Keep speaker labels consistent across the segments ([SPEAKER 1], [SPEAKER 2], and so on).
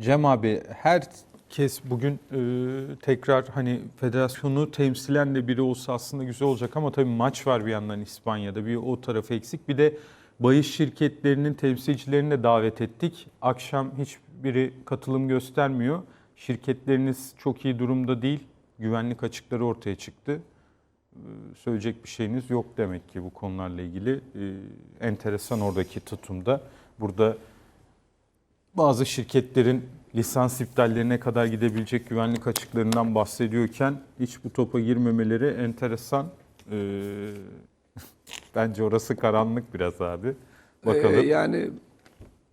[SPEAKER 1] Cem abi herkes bugün e, tekrar hani federasyonu temsilen de biri olsa aslında güzel olacak ama tabii maç var bir yandan İspanya'da bir o tarafı eksik. Bir de bahis şirketlerinin temsilcilerini de davet ettik. Akşam hiçbiri katılım göstermiyor. Şirketleriniz çok iyi durumda değil. Güvenlik açıkları ortaya çıktı. E, söyleyecek bir şeyiniz yok demek ki bu konularla ilgili. E, enteresan oradaki tutumda. Burada bazı şirketlerin lisans iptallerine kadar gidebilecek güvenlik açıklarından bahsediyorken hiç bu topa girmemeleri enteresan. Ee, bence orası karanlık biraz abi. Bakalım.
[SPEAKER 2] Ee, yani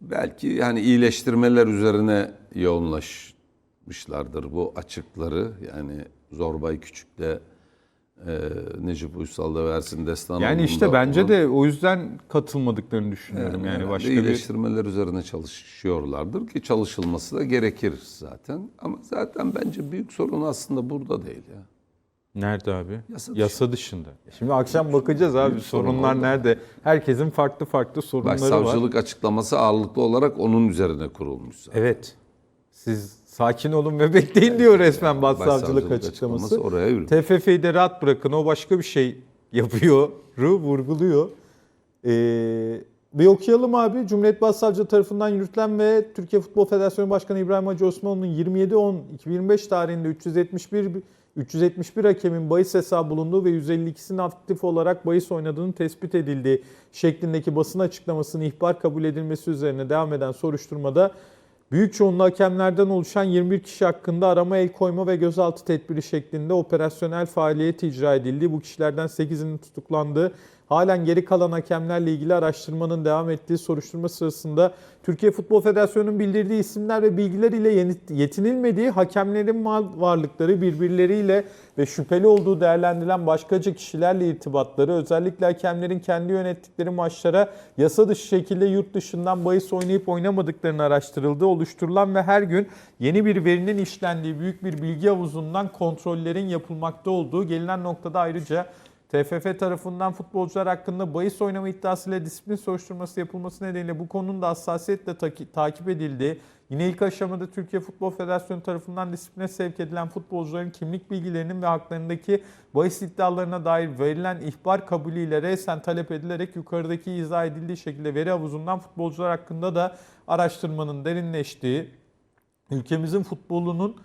[SPEAKER 2] belki yani iyileştirmeler üzerine yoğunlaşmışlardır bu açıkları. Yani Zorbay Küçük'te e, Necip Uysal'da versin destan
[SPEAKER 1] yani işte bence de o yüzden katılmadıklarını düşünüyorum. yani başka bir
[SPEAKER 2] iyileştirmeler üzerine çalışıyorlardır ki çalışılması da gerekir zaten. Ama zaten bence büyük sorun aslında burada değil ya.
[SPEAKER 1] Nerede abi?
[SPEAKER 2] Yasa
[SPEAKER 1] Yasa,
[SPEAKER 2] dışı.
[SPEAKER 1] dışında. Şimdi akşam bakacağız abi
[SPEAKER 2] Büyük sorun
[SPEAKER 1] sorunlar
[SPEAKER 2] orada.
[SPEAKER 1] nerede? Herkesin farklı farklı sorunları var.
[SPEAKER 2] Başsavcılık açıklaması ağırlıklı olarak onun üzerine kurulmuş zaten.
[SPEAKER 1] Evet. Siz sakin olun ve bekleyin diyor resmen başsavcılık açıklaması.
[SPEAKER 2] oraya yürü.
[SPEAKER 1] TFF'yi de rahat bırakın. O başka bir şey yapıyor. vurguluyor. Ee, bir okuyalım abi. Cumhuriyet Başsavcılığı tarafından yürütülen ve Türkiye Futbol Federasyonu Başkanı İbrahim Hacı Osmanoğlu'nun 27-10-2025 tarihinde 371 371 hakemin bahis hesabı bulunduğu ve 152'sinin aktif olarak bahis oynadığını tespit edildiği şeklindeki basın açıklamasının ihbar kabul edilmesi üzerine devam eden soruşturmada Büyük çoğunluğu hakemlerden oluşan 21 kişi hakkında arama el koyma ve gözaltı tedbiri şeklinde operasyonel faaliyet icra edildi. Bu kişilerden 8'inin tutuklandığı, halen geri kalan hakemlerle ilgili araştırmanın devam ettiği soruşturma sırasında Türkiye Futbol Federasyonu'nun bildirdiği isimler ve bilgiler ile yetinilmediği hakemlerin varlıkları birbirleriyle ve şüpheli olduğu değerlendirilen başkaca kişilerle irtibatları, özellikle hakemlerin kendi yönettikleri maçlara yasa dışı şekilde yurt dışından bahis oynayıp oynamadıklarını araştırıldı. Oluşturulan ve her gün yeni bir verinin işlendiği büyük bir bilgi havuzundan kontrollerin yapılmakta olduğu gelinen noktada ayrıca TFF tarafından futbolcular hakkında bahis oynama iddiasıyla disiplin soruşturması yapılması nedeniyle bu konunun da hassasiyetle taki- takip edildiği, yine ilk aşamada Türkiye Futbol Federasyonu tarafından disipline sevk edilen futbolcuların kimlik bilgilerinin ve haklarındaki bahis iddialarına dair verilen ihbar kabulüyle resen talep edilerek yukarıdaki izah edildiği şekilde veri havuzundan futbolcular hakkında da araştırmanın derinleştiği, ülkemizin futbolunun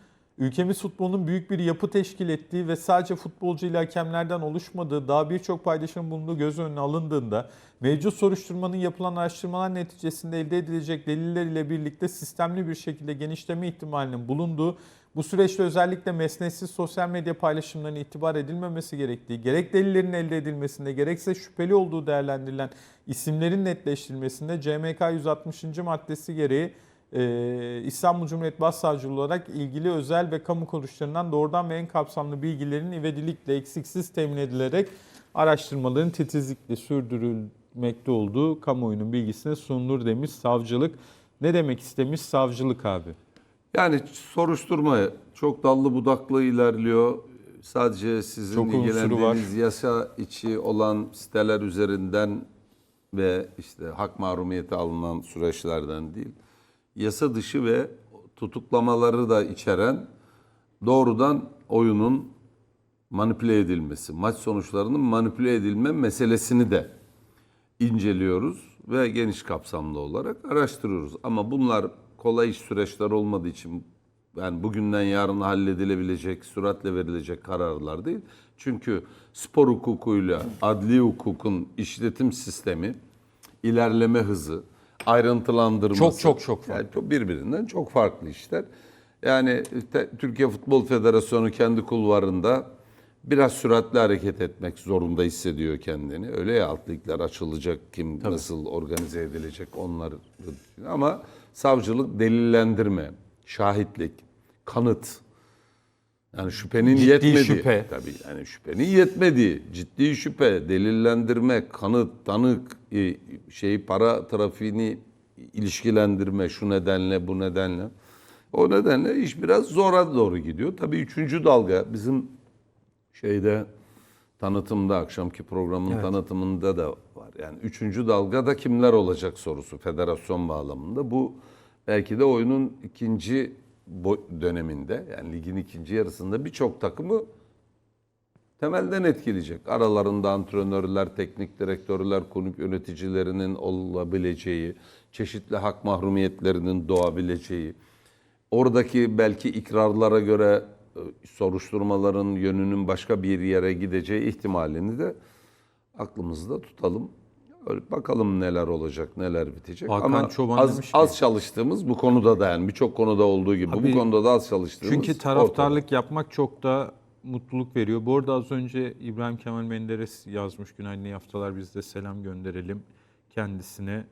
[SPEAKER 1] ülkemiz futbolunun büyük bir yapı teşkil ettiği ve sadece futbolcu ile hakemlerden oluşmadığı daha birçok paydaşın bulunduğu göz önüne alındığında mevcut soruşturmanın yapılan araştırmalar neticesinde elde edilecek deliller ile birlikte sistemli bir şekilde genişleme ihtimalinin bulunduğu bu süreçte özellikle mesnetsiz sosyal medya paylaşımlarına itibar edilmemesi gerektiği, gerek delillerin elde edilmesinde gerekse şüpheli olduğu değerlendirilen isimlerin netleştirilmesinde CMK 160. maddesi gereği ee, İstanbul Cumhuriyet Başsavcılığı olarak ilgili özel ve kamu kuruluşlarından doğrudan ve en kapsamlı bilgilerin ivedilikle eksiksiz temin edilerek araştırmaların titizlikle sürdürülmekte olduğu kamuoyunun bilgisine sunulur demiş savcılık. Ne demek istemiş savcılık abi?
[SPEAKER 2] Yani soruşturma çok dallı budaklı ilerliyor. Sadece sizin
[SPEAKER 1] Çok
[SPEAKER 2] ilgilendiğiniz yasa içi olan siteler üzerinden ve işte hak mahrumiyeti alınan süreçlerden değil. Yasa dışı ve tutuklamaları da içeren doğrudan oyunun manipüle edilmesi, maç sonuçlarının manipüle edilme meselesini de inceliyoruz ve geniş kapsamlı olarak araştırıyoruz. Ama bunlar kolay iş süreçler olmadığı için yani bugünden yarına halledilebilecek, süratle verilecek kararlar değil. Çünkü spor hukukuyla adli hukukun işletim sistemi, ilerleme hızı, ayrıntılandırması.
[SPEAKER 1] Çok, çok, çok farklı.
[SPEAKER 2] Yani birbirinden çok farklı işler. Yani Türkiye Futbol Federasyonu kendi kulvarında biraz süratli hareket etmek zorunda hissediyor kendini. Öyle ya alt ligler açılacak, kim nasıl organize edilecek onlar. Ama savcılık delillendirme, şahitlik, kanıt. Yani şüphenin
[SPEAKER 1] Ciddi
[SPEAKER 2] yetmediği.
[SPEAKER 1] şüphe.
[SPEAKER 2] Tabii yani şüphenin yetmediği, ciddi şüphe, delillendirme, kanıt, tanık, e, şeyi para trafiğini ilişkilendirme şu nedenle bu nedenle. O nedenle iş biraz zora doğru gidiyor. Tabii üçüncü dalga bizim şeyde tanıtımda akşamki programın tanıtımında da var. Yani üçüncü dalgada kimler olacak sorusu federasyon bağlamında. Bu belki de oyunun ikinci döneminde yani ligin ikinci yarısında birçok takımı temelden etkileyecek. Aralarında antrenörler, teknik direktörler, kulüp yöneticilerinin olabileceği, çeşitli hak mahrumiyetlerinin doğabileceği, oradaki belki ikrarlara göre e, soruşturmaların yönünün başka bir yere gideceği ihtimalini de aklımızda tutalım. Öyle bakalım neler olacak, neler bitecek.
[SPEAKER 1] Hakan
[SPEAKER 2] Ama
[SPEAKER 1] Çoban
[SPEAKER 2] az,
[SPEAKER 1] demiş ki-
[SPEAKER 2] az çalıştığımız bu konuda da yani birçok konuda olduğu gibi
[SPEAKER 1] Abi,
[SPEAKER 2] bu konuda da az çalıştığımız
[SPEAKER 1] Çünkü
[SPEAKER 2] ortada.
[SPEAKER 1] taraftarlık yapmak çok da mutluluk veriyor. Bu arada az önce İbrahim Kemal Menderes yazmış. Günaydın iyi haftalar biz de selam gönderelim kendisine.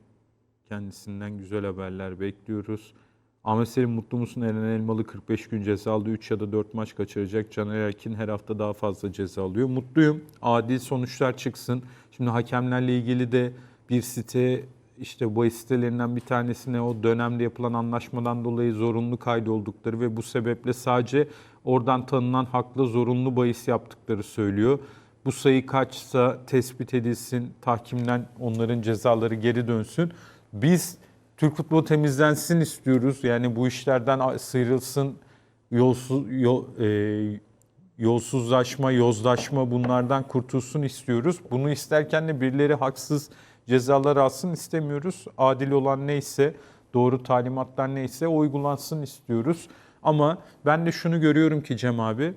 [SPEAKER 1] Kendisinden güzel haberler bekliyoruz. Ahmet Selim mutlu musun? Eren Elmalı 45 gün ceza aldı. 3 ya da 4 maç kaçıracak. Caner Erkin her hafta daha fazla ceza alıyor. Mutluyum. Adil sonuçlar çıksın. Şimdi hakemlerle ilgili de bir site işte bu sitelerinden bir tanesine o dönemde yapılan anlaşmadan dolayı zorunlu kaydoldukları ve bu sebeple sadece oradan tanınan haklı zorunlu bahis yaptıkları söylüyor. Bu sayı kaçsa tespit edilsin, tahkimden onların cezaları geri dönsün. Biz Türk futbolu temizlensin istiyoruz. Yani bu işlerden sıyrılsın, yolsuz, yol, e, yolsuzlaşma, yozlaşma bunlardan kurtulsun istiyoruz. Bunu isterken de birileri haksız cezalar alsın istemiyoruz. Adil olan neyse, doğru talimatlar neyse o uygulansın istiyoruz. Ama ben de şunu görüyorum ki Cem abi,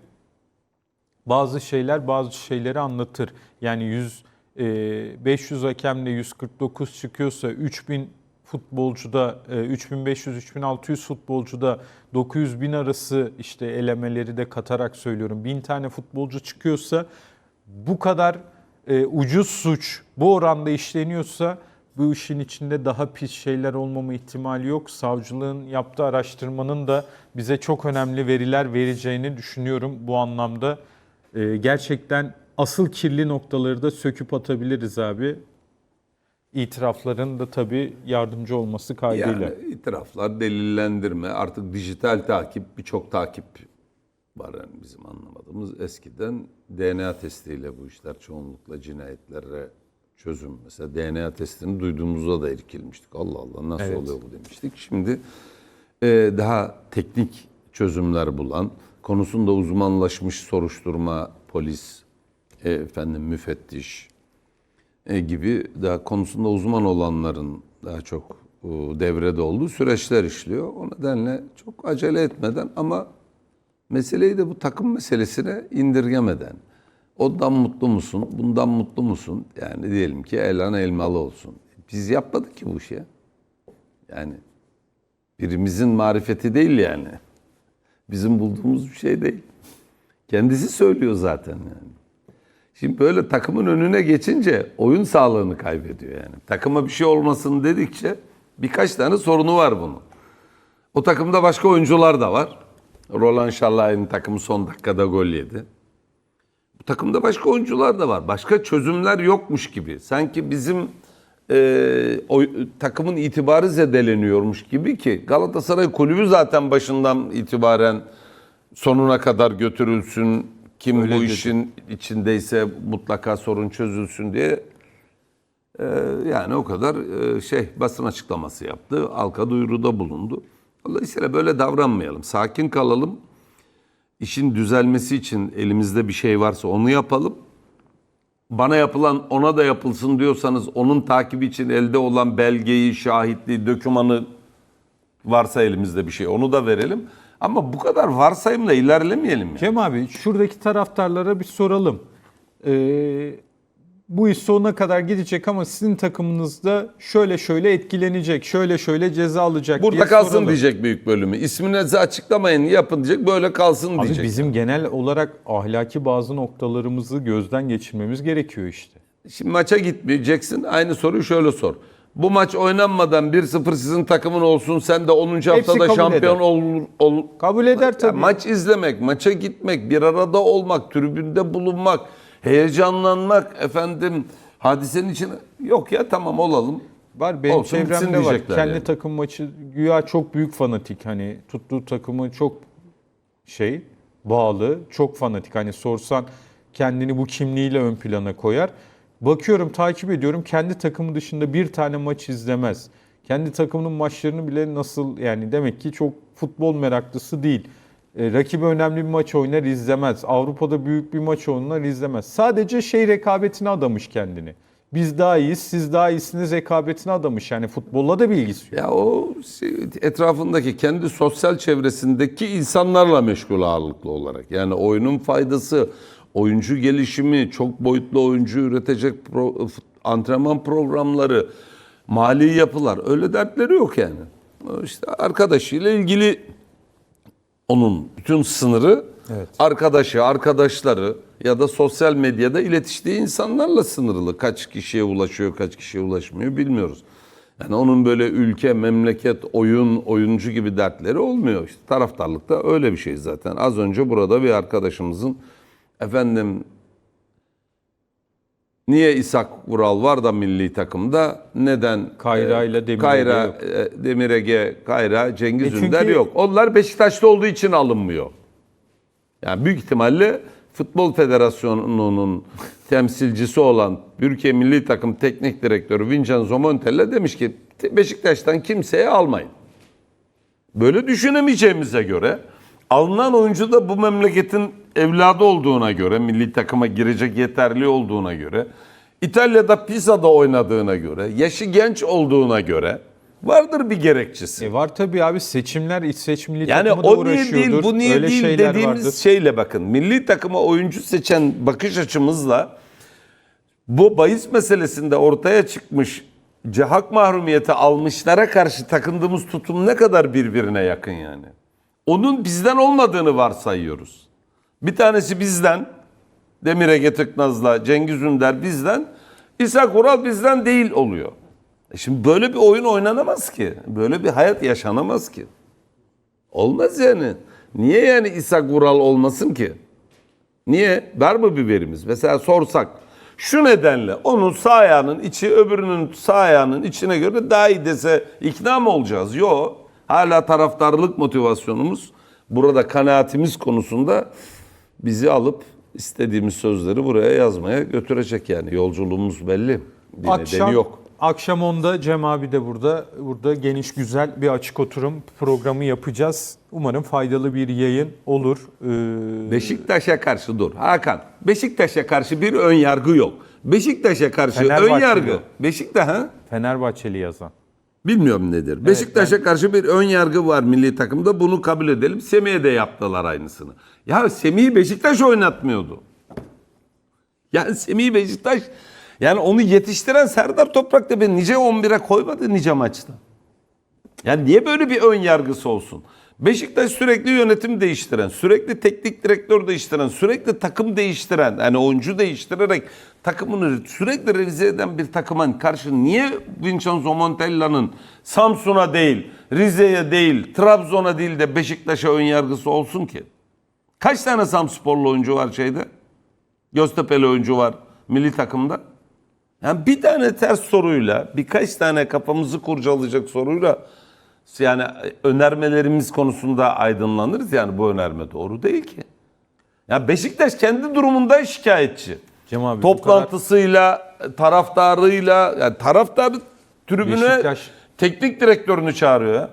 [SPEAKER 1] bazı şeyler bazı şeyleri anlatır. Yani 100 e, 500 hakemle 149 çıkıyorsa 3000 futbolcuda e, 3500 3600 futbolcuda 900 bin arası işte elemeleri de katarak söylüyorum. 1000 tane futbolcu çıkıyorsa bu kadar e, ucuz suç bu oranda işleniyorsa bu işin içinde daha pis şeyler olmama ihtimali yok. Savcılığın yaptığı araştırmanın da bize çok önemli veriler vereceğini düşünüyorum bu anlamda. E, gerçekten asıl kirli noktaları da söküp atabiliriz abi. İtirafların da tabii yardımcı olması kaydıyla.
[SPEAKER 2] Yani itiraflar, delillendirme, artık dijital takip, birçok takip var yani bizim anlamadığımız. Eskiden DNA testiyle bu işler çoğunlukla cinayetlere çözüm. Mesela DNA testini duyduğumuzda da irkilmiştik. Allah Allah nasıl
[SPEAKER 1] Evet.
[SPEAKER 2] oluyor bu demiştik. Şimdi e, daha teknik çözümler bulan, konusunda uzmanlaşmış soruşturma, polis, e, efendim müfettiş, gibi daha konusunda uzman olanların daha çok e, devrede olduğu süreçler işliyor. O nedenle çok acele etmeden ama meseleyi de bu takım meselesine indirgemeden ondan mutlu musun, bundan mutlu musun? Yani diyelim ki Elan Elmalı olsun. Biz yapmadık ki bu işi. Yani birimizin marifeti değil yani. Bizim bulduğumuz bir şey değil. Kendisi söylüyor zaten yani. Şimdi böyle takımın önüne geçince oyun sağlığını kaybediyor yani. Takıma bir şey olmasın dedikçe birkaç tane sorunu var bunun. O takımda başka oyuncular da var. Roland Şallay'ın takımı son dakikada gol yedi. Bu takımda başka oyuncular da var. Başka çözümler yokmuş gibi. Sanki bizim e, o, takımın itibarı zedeleniyormuş gibi ki Galatasaray kulübü zaten başından itibaren sonuna kadar götürülsün. Kim
[SPEAKER 1] Öyle
[SPEAKER 2] bu
[SPEAKER 1] dedi.
[SPEAKER 2] işin içindeyse mutlaka sorun çözülsün diye e, yani o kadar e, şey basın açıklaması yaptı. Halka duyuruda bulundu. Dolayısıyla böyle davranmayalım. Sakin kalalım. İşin düzelmesi için elimizde bir şey varsa onu yapalım. Bana yapılan ona da yapılsın diyorsanız onun takibi için elde olan belgeyi, şahitliği, dokümanı varsa elimizde bir şey onu da verelim. Ama bu kadar varsayımla ilerlemeyelim. Yani.
[SPEAKER 1] Cem abi şuradaki taraftarlara bir soralım. Ee, bu iş sonuna kadar gidecek ama sizin takımınızda şöyle şöyle etkilenecek, şöyle şöyle ceza alacak
[SPEAKER 2] Burada
[SPEAKER 1] diye
[SPEAKER 2] kalsın
[SPEAKER 1] soralım.
[SPEAKER 2] diyecek büyük bölümü. İsminizi açıklamayın yapın diyecek böyle kalsın
[SPEAKER 1] Abi
[SPEAKER 2] diyecek.
[SPEAKER 1] bizim genel olarak ahlaki bazı noktalarımızı gözden geçirmemiz gerekiyor işte.
[SPEAKER 2] Şimdi maça gitmeyeceksin. Aynı soruyu şöyle sor. Bu maç oynanmadan 1-0 sizin takımın olsun. Sen de 10. haftada
[SPEAKER 1] kabul
[SPEAKER 2] şampiyon
[SPEAKER 1] eder.
[SPEAKER 2] olur. ol-
[SPEAKER 1] Kabul eder
[SPEAKER 2] Ya
[SPEAKER 1] tabii.
[SPEAKER 2] maç izlemek, maça gitmek, bir arada olmak, tribünde bulunmak, heyecanlanmak, efendim hadisenin içine yok ya tamam olalım.
[SPEAKER 1] Var benim
[SPEAKER 2] Olsun,
[SPEAKER 1] çevremde var. Kendi
[SPEAKER 2] yani.
[SPEAKER 1] takım maçı güya çok büyük fanatik hani tuttuğu takımı çok şey bağlı, çok fanatik. Hani sorsan kendini bu kimliğiyle ön plana koyar. Bakıyorum takip ediyorum kendi takımı dışında bir tane maç izlemez.
[SPEAKER 3] kendi takımının maçlarını bile nasıl yani demek ki çok futbol meraklısı değil. E, rakibi önemli bir maç oynar izlemez. Avrupa'da büyük bir maç oynar izlemez. Sadece şey rekabetine adamış kendini. Biz daha iyiyiz, siz daha iyisiniz rekabetine adamış. Yani futbolla da bilgisi yok.
[SPEAKER 2] Ya o etrafındaki kendi sosyal çevresindeki insanlarla meşgul ağırlıklı olarak. Yani oyunun faydası, oyuncu gelişimi, çok boyutlu oyuncu üretecek pro- antrenman programları, mali yapılar öyle dertleri yok yani. İşte arkadaşıyla ilgili onun bütün sınırı
[SPEAKER 3] Evet.
[SPEAKER 2] arkadaşı, arkadaşları ya da sosyal medyada iletiştiği insanlarla sınırlı. Kaç kişiye ulaşıyor, kaç kişiye ulaşmıyor bilmiyoruz. Yani onun böyle ülke, memleket, oyun, oyuncu gibi dertleri olmuyor. İşte taraftarlık da öyle bir şey zaten. Az önce burada bir arkadaşımızın efendim niye İshak Vural var da milli takımda neden
[SPEAKER 3] Kayra
[SPEAKER 2] e,
[SPEAKER 3] ile Demir
[SPEAKER 2] Kayra,
[SPEAKER 3] yok.
[SPEAKER 2] e, Demir Ege, Kayra, Cengiz
[SPEAKER 3] E çünkü-
[SPEAKER 2] Ünder yok. Onlar Beşiktaş'ta olduğu için alınmıyor. Yani büyük ihtimalle Futbol Federasyonu'nun temsilcisi olan Türkiye Milli Takım Teknik Direktörü Vincenzo Montella demiş ki Beşiktaş'tan kimseye almayın. Böyle düşünemeyeceğimize göre alınan oyuncu da bu memleketin evladı olduğuna göre, milli takıma girecek yeterli olduğuna göre, İtalya'da Pisa'da oynadığına göre, yaşı genç olduğuna göre vardır bir gerekçesi.
[SPEAKER 3] E var tabii abi seçimler iç seç milli
[SPEAKER 2] Yani
[SPEAKER 3] takımı da
[SPEAKER 2] o niye değil, bu niye
[SPEAKER 3] Öyle
[SPEAKER 2] değil dediğimiz
[SPEAKER 3] vardır.
[SPEAKER 2] şeyle bakın. Milli takıma oyuncu seçen bakış açımızla bu bahis meselesinde ortaya çıkmış hak mahrumiyeti almışlara karşı takındığımız tutum ne kadar birbirine yakın yani. Onun bizden olmadığını varsayıyoruz. Bir tanesi bizden, Demir Ege Tıknaz'la Cengiz Ünder bizden, İsa Kural bizden değil oluyor. E Şimdi böyle bir oyun oynanamaz ki. Böyle bir hayat yaşanamaz ki. Olmaz yani. Niye yani İshak Vural olmasın ki? Niye? Var mı bir verimiz? Mesela sorsak şu nedenle onun sağ ayağının içi öbürünün sağ ayağının içine göre daha iyi dese ikna mı olacağız? Yok. Hala taraftarlık motivasyonumuz burada kanaatimiz konusunda bizi alıp istediğimiz sözleri buraya yazmaya götürecek yani. Yolculuğumuz belli. Bir
[SPEAKER 3] Akşam,
[SPEAKER 2] yok.
[SPEAKER 3] akşam 10'da Cem abi de burada. Burada geniş güzel bir açık oturum programı yapacağız. Umarım faydalı bir yayın olur. Ee,
[SPEAKER 2] Beşiktaş'a karşı dur. Hakan, Beşiktaş'a karşı bir ön yargı yok. Beşiktaş'a karşı ön yargı. Beşiktaş ha?
[SPEAKER 3] Fenerbahçeli yazan.
[SPEAKER 2] Bilmiyorum nedir. Beşiktaş'a karşı bir ön yargı var milli takımda. Bunu kabul edelim. Semih'e de yaptılar aynısını. Ya Semih'i Beşiktaş oynatmıyordu. Yani Semih'i Beşiktaş yani onu yetiştiren Serdar Toprak da beni nice 11'e koymadı nice maçta. Yani niye böyle bir ön yargısı olsun? Beşiktaş sürekli yönetim değiştiren, sürekli teknik direktör değiştiren, sürekli takım değiştiren, yani oyuncu değiştirerek takımını sürekli revize eden bir takıma karşı niye Vincenzo Montella'nın Samsun'a değil, Rize'ye değil, Trabzon'a değil de Beşiktaş'a ön yargısı olsun ki? Kaç tane Samsporlu oyuncu var şeyde? Göztepe'li oyuncu var milli takımda. Yani bir tane ters soruyla, birkaç tane kafamızı kurcalayacak soruyla yani önermelerimiz konusunda aydınlanırız. Yani bu önerme doğru değil ki. Ya Beşiktaş kendi durumunda şikayetçi.
[SPEAKER 3] Cem abi
[SPEAKER 2] Toplantısıyla, taraftarıyla, yani taraftar tribüne
[SPEAKER 3] Beşiktaş-
[SPEAKER 2] teknik direktörünü çağırıyor ya.